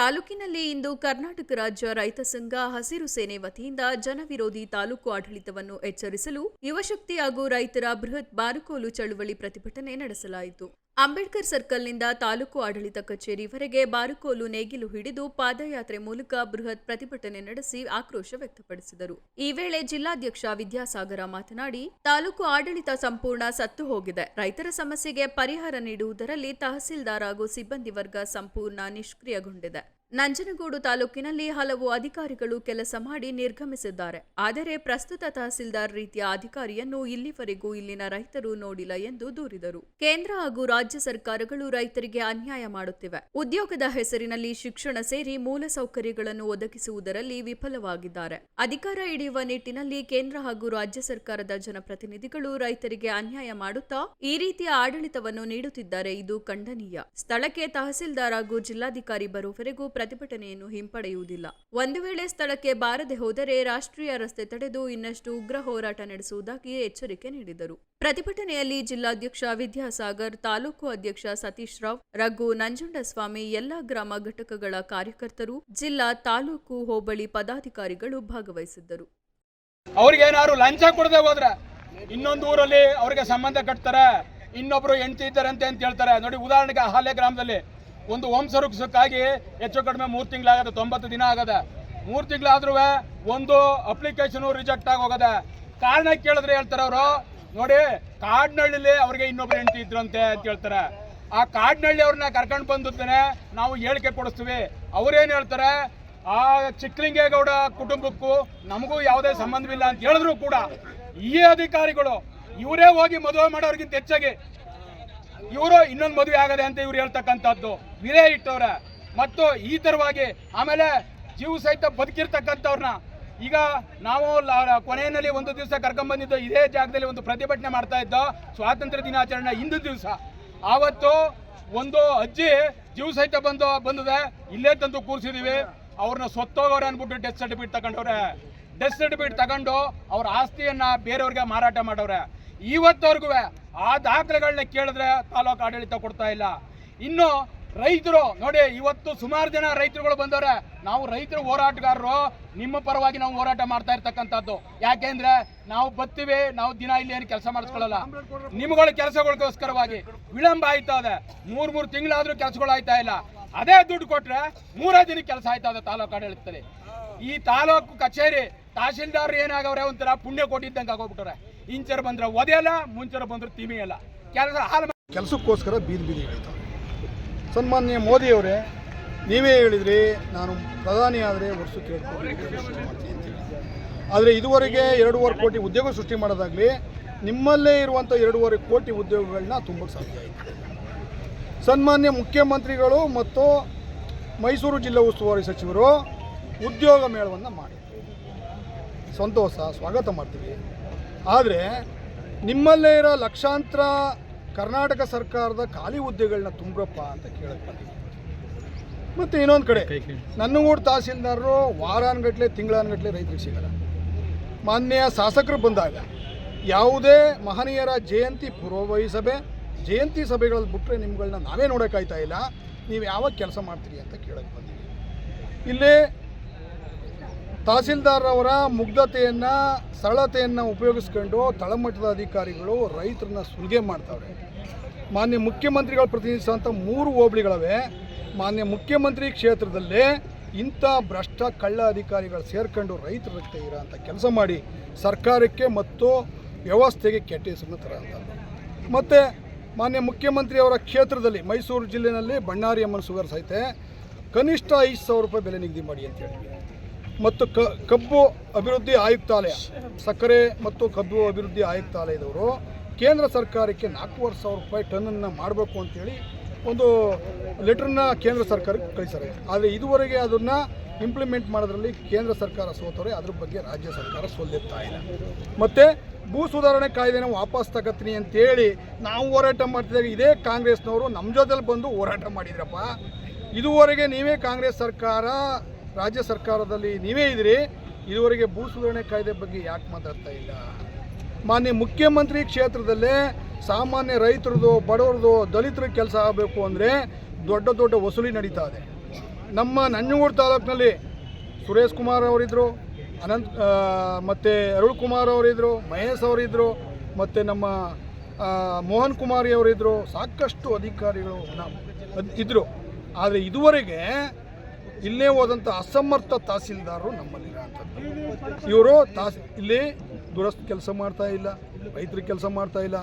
ತಾಲೂಕಿನಲ್ಲಿ ಇಂದು ಕರ್ನಾಟಕ ರಾಜ್ಯ ರೈತ ಸಂಘ ಹಸಿರು ಸೇನೆ ವತಿಯಿಂದ ಜನವಿರೋಧಿ ತಾಲೂಕು ಆಡಳಿತವನ್ನು ಎಚ್ಚರಿಸಲು ಯುವಶಕ್ತಿ ಹಾಗೂ ರೈತರ ಬೃಹತ್ ಬಾರುಕೋಲು ಚಳುವಳಿ ಪ್ರತಿಭಟನೆ ನಡೆಸಲಾಯಿತು. ಅಂಬೇಡ್ಕರ್ ಸರ್ಕಲ್ನಿಂದ ತಾಲೂಕು ಆಡಳಿತ ಕಚೇರಿವರೆಗೆ ಬಾರುಕೋಲು ನೇಗಿಲು ಹಿಡಿದು ಪಾದಯಾತ್ರೆ ಮೂಲಕ ಬೃಹತ್ ಪ್ರತಿಭಟನೆ ನಡೆಸಿ ಆಕ್ರೋಶ ವ್ಯಕ್ತಪಡಿಸಿದರು. ಈ ವೇಳೆ ಜಿಲ್ಲಾಧ್ಯಕ್ಷ ವಿದ್ಯಾಸಾಗರ ಮಾತನಾಡಿ, ತಾಲೂಕು ಆಡಳಿತ ಸಂಪೂರ್ಣ ಸತ್ತು ಹೋಗಿದೆ. ರೈತರ ಸಮಸ್ಯೆಗೆ ಪರಿಹಾರ ನೀಡುವುದರಲ್ಲಿ ತಹಸೀಲ್ದಾರ್ ಹಾಗೂ ಸಿಬ್ಬಂದಿ ವರ್ಗ ಸಂಪೂರ್ಣ ನಿಷ್ಕ್ರಿಯಗೊಂಡಿದೆ. ನಂಜನಗೂಡು ತಾಲೂಕಿನಲ್ಲಿ ಹಲವು ಅಧಿಕಾರಿಗಳು ಕೆಲಸ ಮಾಡಿ ನಿರ್ಗಮಿಸಿದ್ದಾರೆ. ಆದರೆ ಪ್ರಸ್ತುತ ತಹಸೀಲ್ದಾರ್ ರೀತಿಯ ಅಧಿಕಾರಿಯನ್ನು ಇಲ್ಲಿವರೆಗೂ ಇಲ್ಲಿನ ರೈತರು ನೋಡಿಲ್ಲ ಎಂದು ದೂರಿದರು. ಕೇಂದ್ರ ಹಾಗೂ ರಾಜ್ಯ ಸರ್ಕಾರಗಳು ರೈತರಿಗೆ ಅನ್ಯಾಯ ಮಾಡುತ್ತಿವೆ. ಉದ್ಯೋಗದ ಹೆಸರಿನಲ್ಲಿ ಶಿಕ್ಷಣ ಸೇರಿ ಮೂಲಸೌಕರ್ಯಗಳನ್ನು ಒದಗಿಸುವುದರಲ್ಲಿ ವಿಫಲವಾಗಿದ್ದಾರೆ. ಅಧಿಕಾರ ಹಿಡಿಯುವ ನಿಟ್ಟಿನಲ್ಲಿ ಕೇಂದ್ರ ಹಾಗೂ ರಾಜ್ಯ ಸರ್ಕಾರದ ಜನಪ್ರತಿನಿಧಿಗಳು ರೈತರಿಗೆ ಅನ್ಯಾಯ ಮಾಡುತ್ತಾ ಈ ರೀತಿಯ ಆಡಳಿತವನ್ನು ನೀಡುತ್ತಿದ್ದಾರೆ. ಇದು ಖಂಡನೀಯ. ಸ್ಥಳಕ್ಕೆ ತಹಸೀಲ್ದಾರ್ ಹಾಗೂ ಜಿಲ್ಲಾಧಿಕಾರಿ ಬರುವವರೆಗೂ ಪ್ರತಿಭಟನೆಯನ್ನು ಹಿಂಪಡೆಯುವುದಿಲ್ಲ. ಒಂದು ವೇಳೆ ಸ್ಥಳಕ್ಕೆ ಬಾರದೆ ಹೋದರೆ ರಾಷ್ಟ್ರೀಯ ರಸ್ತೆ ತಡೆದು ಇನ್ನಷ್ಟು ಉಗ್ರ ಹೋರಾಟ ನಡೆಸುವುದಾಗಿ ಎಚ್ಚರಿಕೆ ನೀಡಿದರು. ಪ್ರತಿಭಟನೆಯಲ್ಲಿ ಜಿಲ್ಲಾಧ್ಯಕ್ಷ ವಿದ್ಯಾಸಾಗರ್, ತಾಲೂಕು ಅಧ್ಯಕ್ಷ ಸತೀಶ್ ರಾವ್, ರಘು ನಂಜುಂಡಸ್ವಾಮಿ, ಎಲ್ಲಾ ಗ್ರಾಮ ಘಟಕಗಳ ಕಾರ್ಯಕರ್ತರು, ಜಿಲ್ಲಾ ತಾಲೂಕು ಹೋಬಳಿ ಪದಾಧಿಕಾರಿಗಳು ಭಾಗವಹಿಸಿದ್ದರು. ಅವ್ರಿಗೇನಾದ್ರು ಲಂಚ ಕೊಡದೆ ಹೋದ್ರ ಇನ್ನೊಂದು ಊರಲ್ಲಿ ಅವ್ರಿಗೆ ಸಂಬಂಧ ಕಟ್ತಾರೆ, ಇನ್ನೊಬ್ರು ಹೆಂಡತಿ ಇದ್ದಾರಂತೆ ಅಂತ ಹೇಳ್ತಾರೆ. ನೋಡಿ, ಉದಾಹರಣೆಗೆ ಹಾಲೆ ಗ್ರಾಮದಲ್ಲಿ ಒಂದು ವಂಶವೃಕ್ಷಕ್ಕಾಗಿ ಹೆಚ್ಚು ಕಡಿಮೆ ಮೂರು ತಿಂಗಳಾಗದೆ, ತೊಂಬತ್ತು ದಿನ ಆಗದೆ. ಮೂರು ತಿಂಗಳಾದ್ರೂ ಒಂದು ಅಪ್ಲಿಕೇಶನ್ ರಿಜೆಕ್ಟ್ ಆಗಿ ಹೋಗದೆ ಕಾರಣ ಕೇಳಿದ್ರೆ ಹೇಳ್ತಾರೆ ಅವರು, ನೋಡಿ, ಕಾಡ್ನಳ್ಳಿಲಿ ಅವ್ರಿಗೆ ಇನ್ನೊಬ್ರು ಹೆಂಡತಿ ಇದ್ರಂತೆ ಅಂತ ಹೇಳ್ತಾರೆ. ಆ ಕಾಡ್ನಳ್ಳಿ ಅವ್ರನ್ನ ಕರ್ಕೊಂಡು ಬಂದಿದ್ದೇನೆ ನಾವು ಹೇಳಿಕೆ ಕೊಡಿಸ್ತೀವಿ. ಅವ್ರೇನು ಹೇಳ್ತಾರೆ, ಆ ಚಿಕ್ಕಲಿಂಗೇಗೌಡ ಕುಟುಂಬಕ್ಕೂ ನಮಗೂ ಯಾವುದೇ ಸಂಬಂಧವಿಲ್ಲ ಅಂತ ಹೇಳಿದ್ರು ಕೂಡ ಈ ಅಧಿಕಾರಿಗಳು, ಇವರೇ ಹೋಗಿ ಮದುವೆ ಮಾಡೋರಿಗಿಂತ ಹೆಚ್ಚಾಗಿ ಇವರು ಇನ್ನೊಂದು ಮದುವೆ ಆಗದೆ ಅಂತ ಇವ್ರು ಹೇಳ್ತಕ್ಕಂಥದ್ದು. ವಿರೇ ಇಟ್ಟವ್ರೆ ಮತ್ತು ಈ ಥರವಾಗಿ ಆಮೇಲೆ ಜೀವ ಸಹಿತ ಬದುಕಿರ್ತಕ್ಕಂಥವ್ರನ್ನ ಈಗ ನಾವು ಕೊನೆಯಲ್ಲಿ ಒಂದು ದಿವಸ ಕರ್ಕೊಂಡ್ಬಂದಿದ್ದು ಇದೇ ಜಾಗದಲ್ಲಿ ಒಂದು ಪ್ರತಿಭಟನೆ ಮಾಡ್ತಾ ಇದ್ದೋ ಸ್ವಾತಂತ್ರ್ಯ ದಿನಾಚರಣೆ ಇಂದು ದಿವಸ. ಆವತ್ತು ಒಂದು ಅಜ್ಜಿ ಜೀವ ಸಹಿತ ಬಂದು ಬಂದಿದೆ, ಇಲ್ಲೇ ತಂದು ಕೂರಿಸಿದೀವಿ. ಅವ್ರನ್ನ ಸೊತ್ತೋಗೋರೆ ಅಂದ್ಬಿಟ್ಟು ಡೆತ್ ಸರ್ಟಿಫಿಕೇಟ್ ತಗೊಂಡವ್ರೆ. ಡೆತ್ ಸರ್ಟಿಫಿಕೇಟ್ ತಗೊಂಡು ಅವ್ರ ಆಸ್ತಿಯನ್ನ ಬೇರೆಯವ್ರಿಗೆ ಮಾರಾಟ ಮಾಡವ್ರೆ. ಇವತ್ತವರೆಗೂ ಆ ದಾಖಲೆಗಳನ್ನ ಕೇಳಿದ್ರೆ ತಾಲೂಕು ಆಡಳಿತ ಕೊಡ್ತಾ ಇಲ್ಲ. ಇನ್ನು ರೈತರು, ನೋಡಿ, ಇವತ್ತು ಸುಮಾರು ಜನ ರೈತರುಗಳು ಬಂದವ್ರೆ, ನಾವು ರೈತರು ಹೋರಾಟಗಾರರು, ನಿಮ್ಮ ಪರವಾಗಿ ನಾವು ಹೋರಾಟ ಮಾಡ್ತಾ ಇರ್ತಕ್ಕಂಥದ್ದು. ಯಾಕೆಂದ್ರೆ ನಾವು ಬತ್ತೀವಿ, ನಾವು ದಿನ ಇಲ್ಲಿ ಏನು ಕೆಲಸ ಮಾಡಿಸ್ಕೊಳ್ಳಲ್ಲ. ನಿಮ್ಗಳ ಕೆಲಸಗಳಿಗೋಸ್ಕರವಾಗಿ ವಿಳಂಬ ಆಯ್ತಾ ಇದೆ. ಮೂರ್, ಮೂರು ತಿಂಗಳಾದ್ರೂ ಕೆಲಸಗಳು ಆಯ್ತಾ ಇಲ್ಲ. ಅದೇ ದುಡ್ಡು ಕೊಟ್ರೆ ಮೂರೇ ದಿನ ಕೆಲಸ ಆಯ್ತಾ ಇದೆ ತಾಲೂಕು ಆಡಳಿತದಲ್ಲಿ. ಈ ತಾಲೂಕು ಕಚೇರಿ ತಹಶೀಲ್ದಾರ್ ಏನಾಗವ್ರೆ, ಒಂಥರ ಪುಣ್ಯ ಕೊಟ್ಟಿದ್ದಂಗೆ ಆಗೋಗ್ಬಿಟ್ರೆ ಇಂಚರ್ ಬಂದ್ರೆ ಒದೆಯಲ್ಲ ಮುಂಚರ ಬಂದ್ರೆ ತಿಮಿಯಲ್ಲ ಕೆಲಸ ಹಾಲು ಕೆಲಸಕ್ಕೋಸ್ಕರ ಬೀದಿ ಬೀದಿ ಸನ್ಮಾನ್ಯ ಮೋದಿಯವರೇ, ನೀವೇ ಹೇಳಿದ್ರಿ, ನಾನು ಪ್ರಧಾನಿ ಆದರೆ ವರ್ಷಕ್ಕೆ ಆದರೆ ಇದುವರೆಗೆ ಎರಡೂವರೆ ಕೋಟಿ ಉದ್ಯೋಗ ಸೃಷ್ಟಿ ಮಾಡೋದಾಗಲಿ, ನಿಮ್ಮಲ್ಲೇ ಇರುವಂಥ ಎರಡೂವರೆ ಕೋಟಿ ಉದ್ಯೋಗಗಳನ್ನ ತುಂಬಕ್ಕೆ ಸಾಧ್ಯ ಆಯಿತು ಸನ್ಮಾನ್ಯ ಮುಖ್ಯಮಂತ್ರಿಗಳು ಮತ್ತು ಮೈಸೂರು ಜಿಲ್ಲಾ ಉಸ್ತುವಾರಿ ಸಚಿವರು ಉದ್ಯೋಗ ಮೇಳವನ್ನು ಮಾಡಿ ಸಂತೋಷ, ಸ್ವಾಗತ ಮಾಡ್ತೀವಿ. ಆದರೆ ನಿಮ್ಮಲ್ಲೇ ಇರೋ ಲಕ್ಷಾಂತರ ಕರ್ನಾಟಕ ಸರ್ಕಾರದ ಖಾಲಿ ಹುದ್ದೆಗಳನ್ನ ತುಂಬ್ರಪ್ಪ ಅಂತ ಕೇಳಕ್ಕೆ ಬಂದಿದ್ದೀವಿ ಮತ್ತು ಇನ್ನೊಂದು ಕಡೆ ನನ್ನಗೂಡು ತಹಸೀಲ್ದಾರರು ವಾರಾನ್ಗಟ್ಲೆ ತಿಂಗಳಾನ್ಗಟ್ಲೆ ರೈತರಿಗೆ ಸಿಗಲ್ಲ. ಮಾನ್ಯ ಶಾಸಕರು ಬಂದಾಗ ಯಾವುದೇ ಮಹನೀಯರ ಜಯಂತಿ ಪೂರ್ವಭಾವಿ ಸಭೆ ಜಯಂತಿ ಸಭೆಗಳಲ್ಲಿ ಬಿಟ್ಟರೆ ನಿಮ್ಗಳನ್ನ ನಾವೇ ನೋಡೋಕ್ಕಾಯ್ತಾ ಇಲ್ಲ. ನೀವು ಯಾವಾಗ ಕೆಲಸ ಮಾಡ್ತೀರಿ ಅಂತ ಕೇಳಕ್ಕೆ ಬಂದೀವಿ ಇಲ್ಲಿ ತಹಸೀಲ್ದಾರ್ ಅವರ ಮುಗ್ಧತೆಯನ್ನು, ಸರಳತೆಯನ್ನು ಉಪಯೋಗಿಸ್ಕೊಂಡು ತಳಮಟ್ಟದ ಅಧಿಕಾರಿಗಳು ರೈತರನ್ನ ಸುಲಿಗೆ ಮಾಡ್ತಾವ್ರೆ. ಮಾನ್ಯ ಮುಖ್ಯಮಂತ್ರಿಗಳು ಪ್ರತಿನಿಧಿಸುವಂಥ ಮೂರು ಹೋಬಳಿಗಳವೆ. ಮಾನ್ಯ ಮುಖ್ಯಮಂತ್ರಿ ಕ್ಷೇತ್ರದಲ್ಲೇ ಇಂಥ ಭ್ರಷ್ಟ ಕಳ್ಳ ಅಧಿಕಾರಿಗಳು ಸೇರ್ಕೊಂಡು ರೈತರ ರಕ್ತ ಇರೋಂಥ ಕೆಲಸ ಮಾಡಿ ಸರ್ಕಾರಕ್ಕೆ ಮತ್ತು ವ್ಯವಸ್ಥೆಗೆ ಕೆಟ್ಟ ಹೆಸರನ್ನು ತರೋಂಥ ಮತ್ತು ಮಾನ್ಯ ಮುಖ್ಯಮಂತ್ರಿಯವರ ಕ್ಷೇತ್ರದಲ್ಲಿ ಮೈಸೂರು ಜಿಲ್ಲೆಯಲ್ಲಿ ಬಣ್ಣಾರಿ ಅಮ್ಮನ ಸುಗರ್ ಸಹಿತ ಕನಿಷ್ಠ ಐದು ಸಾವಿರ ರೂಪಾಯಿ ಬೆಲೆ ನಿಗದಿ ಮಾಡಿ ಅಂತ ಹೇಳಿದ್ವಿ. ಮತ್ತು ಕ, ಕಬ್ಬು ಅಭಿವೃದ್ಧಿ ಆಯುಕ್ತಾಲಯ. ಸಕ್ಕರೆ ಮತ್ತು ಕಬ್ಬು ಅಭಿವೃದ್ಧಿ ಆಯುಕ್ತಾಲಯದವರು ಕೇಂದ್ರ ಸರ್ಕಾರಕ್ಕೆ ನಾಲ್ಕೂವರೆ ಸಾವಿರ ರೂಪಾಯಿ ಟನ್ನನ್ನು ಮಾಡಬೇಕು ಅಂತೇಳಿ ಒಂದು ಲೆಟ್ರನ್ನ ಕೇಂದ್ರ ಸರ್ಕಾರಕ್ಕೆ ಕಳಿಸ್ತಾರೆ ಆದರೆ ಇದುವರೆಗೆ ಅದನ್ನು ಇಂಪ್ಲಿಮೆಂಟ್ ಮಾಡೋದ್ರಲ್ಲಿ ಕೇಂದ್ರ ಸರ್ಕಾರ ಸೋತವರೆ, ಅದ್ರ ಬಗ್ಗೆ ರಾಜ್ಯ ಸರ್ಕಾರ ಸೋಲ್ಲೆತ್ತಾ ಇಲ್ಲ. ಮತ್ತು ಭೂ ಸುಧಾರಣೆ ಕಾಯ್ದೆನ ವಾಪಸ್ ತಗತ್ತೀನಿ ಅಂತೇಳಿ ನಾವು ಹೋರಾಟ ಮಾಡ್ತಿದ್ದಾಗ ಇದೇ ಕಾಂಗ್ರೆಸ್ನವರು ನಮ್ಮ ಜೊತೆಲಿ ಬಂದು ಹೋರಾಟ ಮಾಡಿದ್ರಪ್ಪ. ಇದುವರೆಗೆ ನೀವೇ ಕಾಂಗ್ರೆಸ್ ಸರ್ಕಾರ ರಾಜ್ಯ ಸರ್ಕಾರದಲ್ಲಿ ನೀವೇ ಇದ್ದೀರಿ, ಇದುವರೆಗೆ ಭೂ ಸುಧಾರಣೆ ಕಾಯ್ದೆ ಬಗ್ಗೆ ಯಾಕೆ ಮಾತಾಡ್ತಾ ಇಲ್ಲ? ಮಾನ್ಯ ಮುಖ್ಯಮಂತ್ರಿ ಕ್ಷೇತ್ರದಲ್ಲೇ ಸಾಮಾನ್ಯ ರೈತರದು, ಬಡವರದು ದಲಿತರ ಕೆಲಸ ಆಗಬೇಕು ಅಂದರೆ ದೊಡ್ಡ ದೊಡ್ಡ ವಸೂಲಿ ನಡೀತಾ ಇದೆ. ನಮ್ಮ ನಂಜನಗೂಡು ತಾಲೂಕಿನಲ್ಲಿ ಸುರೇಶ್ ಕುಮಾರ್ ಅವರಿದ್ದರು ಅನಂತ್ ಮತ್ತು ಅರುಳ್ ಕುಮಾರ್ ಅವರಿದ್ದರು ಮಹೇಶ್ ಅವರಿದ್ದರು ಮತ್ತು ನಮ್ಮ ಮೋಹನ್ ಕುಮಾರಿ ಅವರಿದ್ದರು ಸಾಕಷ್ಟು ಅಧಿಕಾರಿಗಳು ಇದ್ದರು ಆದರೆ ಇದುವರೆಗೆ ಇಲ್ಲೇ ಹೋದಂಥ ಅಸಮರ್ಥ ತಹಸೀಲ್ದಾರರು ನಮ್ಮಲ್ಲಿರೋಂಥದ್ದು ಇವರು ತಾಸ್ ಇಲ್ಲಿ ದುರಸ್ತಿ ಕೆಲಸ ಮಾಡ್ತಾ ಇಲ್ಲ ರೈತರಿಗೆ ಕೆಲಸ ಮಾಡ್ತಾ ಇಲ್ಲ.